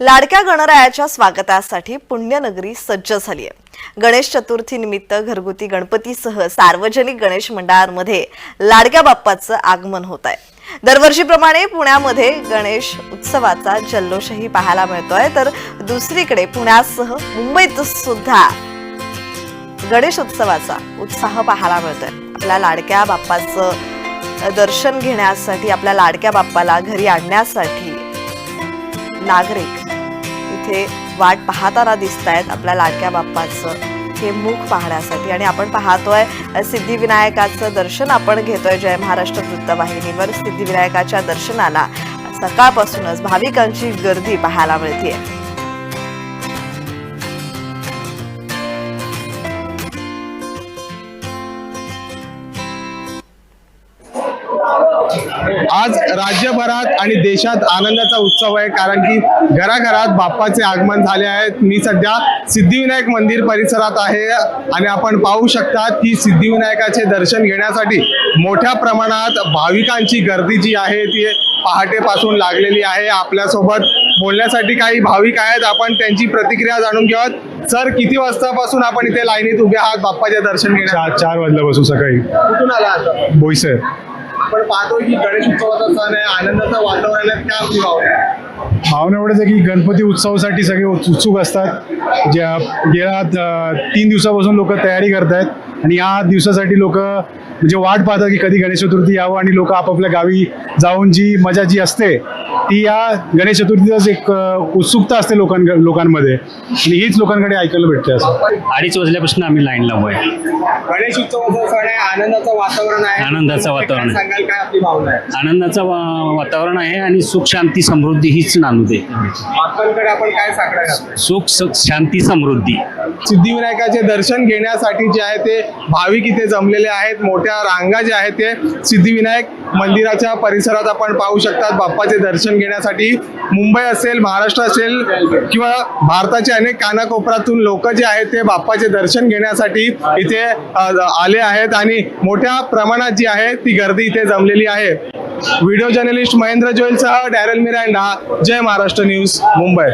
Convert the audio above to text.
लाडक्या गणरायाच्या स्वागतासाठी पुण्यनगरी सज्ज झाली आहे. गणेश चतुर्थी निमित्त घरगुती गणपतीसह सार्वजनिक गणेश मंडळांमध्ये लाडक्या बाप्पाचं आगमन होत आहे. दरवर्षीप्रमाणे पुण्यामध्ये गणेश उत्सवाचा जल्लोषही पाहायला मिळतोय. तर दुसरीकडे पुण्यासह मुंबईत सुद्धा गणेश उत्सवाचा उत्साह पाहायला मिळतोय. आपल्या लाडक्या बाप्पाचं दर्शन घेण्यासाठी आपल्या लाडक्या बाप्पाला घरी आणण्यासाठी नागरिक. इथे वाट पाहताना दिसत आहेत आपल्या लाडक्या बाप्पाचं. हे मुख पाहण्यासाठी आणि आपण पाहतोय सिद्धिविनायकाचं दर्शन आपण घेतोय जय महाराष्ट्र वृत्तवाहिनीवर. सिद्धिविनायकाच्या दर्शनाला सकाळपासूनच भाविकांची गर्दी पाहायला मिळते आज राज्यभरात आणि देशात आनंदाचा उत्सव आहे कारण की घराघरात बाप्पाचे आगमन झाले आहेत मी सध्या सिद्धिविनायक मंदिर परिसरात आहे आणि आपण पाहू शकता की सिद्धिविनायकाचे दर्शन घेण्यासाठी मोठ्या प्रमाणात भाविकांची गर्दी जी आहे ती पहाटेपासून लागलेली आहे. आपल्यासोबत बोलण्यासाठी काही भाविक आहेत. आपण त्यांची प्रतिक्रिया जाणून घेऊयात. सर किती वाजतापासून आपण इथे लाईनीत उभे आहात बाप्पाचे दर्शन घेण्यासाठी? चार चार वाजल्यापासून सकाळी. कुठून आला आता? बोईसर. आपण पाहतो की गणेश उत्सवाचा सण आहे आनंदाचं वातावरण आहे त्या भावना भावना एवढंच आहे की गणपती उत्सवासाठी सगळे उत्सुक असतात. ज्या गेल्या तीन दिवसापासून लोक तयारी करतायत आणि या दिवसासाठी लोक म्हणजे वाट पाहतात की कधी गणेश चतुर्थी यावं आणि लोक आपापल्या गावी जाऊन जी मजा जी असते ती या गणेश चतुर्थीचाच एक उत्सुकता असते लोकां लोकांमध्ये. आणि हीच लोकांकडे ऐकायला भेटते असं. अडीच वाजल्यापासून आम्ही लाईन लावू आहे. गणेश उत्सवाचा सण आहे आनंदाचं वातावरण आहे. आनंदाचं वातावरण आहे. काय सांगाल? काय आपली भावना आहे? आनंदाचं वा- वातावरण आहे आणि सुख शांती समृद्धी हीच नांदू दे. आपण काय साकडा? सुख स- शांती समृद्धी. सिद्धिविनायकाचे दर्शन घेण्यासाठी जे आहे ते भाविक इथे जमलेले आहेत. मोठ्या रांगा ज्या आहेत ते सिद्धिविनायक मंदिराच्या परिसरात आपण पाहू शकतात. बाप्पाचे दर्शन घेण्यासाठी मुंबई असेल महाराष्ट्र असेल किंवा भारताच्या अनेक कानाकोपऱ्यातून लोक जे आहेत ते बाप्पाचे दर्शन घेण्यासाठी इथे आले आहेत आणि मोठ्या प्रमाणात जी आहे ती गर्दी इथे जमलेली आहे. Video journalist Mahendra जोईलसह Darrel Miranda Jai Maharashtra news Mumbai.